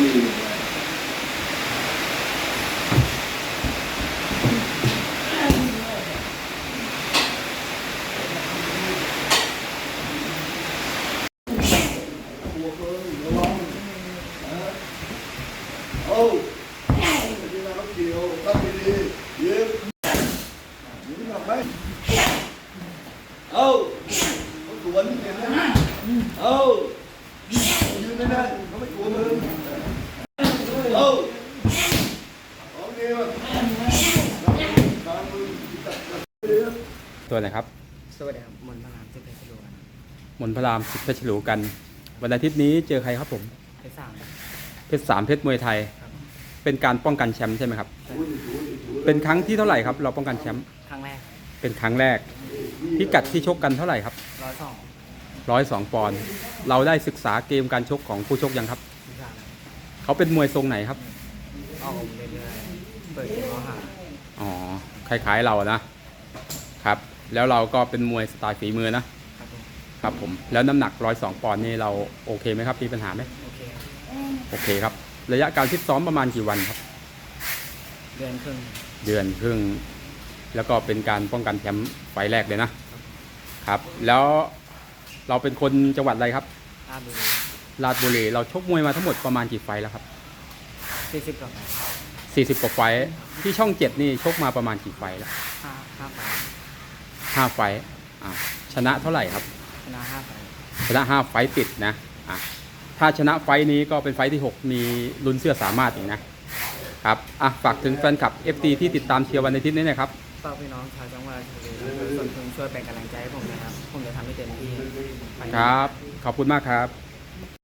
nhiều Oh! Oh! You in that? ตัวไหนครับ สวัสดีครับมนต์พระรามที่เพชรบุรีมนต์พระรามสิทธิ์เพชรฉลูกัน วันอาทิตย์นี้เจอใครครับผม เพชรสามเพชรสามเพชรมวยไทย ครับเป็นการป้องกันแชมป์ใช่ไหมครับ เป็นครั้งที่เท่าไหร่ครับ เราป้องกันแชมป์ครั้งแรกเป็นครั้งแรกพิกัดที่ชกกันเท่าไหร่ครับร้อยสองร้อยสองปอนด์เราได้ศึกษาเกมการชกของผู้ชกยังครับที่สามเขาเป็นมวยทรงไหนครับ ออกเรื่อยๆเปิดเกมเขาหาอ๋อคล้ายๆเรานะครับ แล้วเราก็เป็นมวยสไตล์ฝีมือนะครับผมครับผม แล้วน้ำหนักร้อยสองปอนด์นี่เราโอเคไหมครับ มีปัญหาไหมโอเคครับโอเคครับ ระยะการฟิตซ้อมประมาณกี่วันครับ เดือนครึ่งเดือนครึ่ง แล้วก็เป็นการป้องกันแชมป์ไฟล์แรกเลยนะครับ แล้วเราเป็นคนจังหวัดอะไรครับอาบุรีราชบุรี เราชกมวยมาทั้งหมดประมาณกี่ไฟล์แล้วครัสี่สิบกว่าไปบ40กว่าไฟล์ที่ช่อง7นี่ชกมาประมาณกี่ไฟล์แล้วห้าห้าไป ห้าไฟล์อ่าชนะเท่าไหร่ครับ ชนะห้าไปชนะ5ไฟล์ติดนะอะถ้าชนะไฟล์นี้ก็เป็นไฟล์ที่6มีลุ้นเสื้อสามารถอีกนะครับอะฝากถึงแฟนคลับ FT ที่ติดตามเชียร์วันอาทิตย์นี้หนะครับ ฝากพี่น้องชาวจังหวัดชลบุรีและส่วนพึงช่วยเป็นกำลังใจให้ผมนะครับ ผมจะทำให้เต็มที่ไปครับ ขอบคุณมากครับ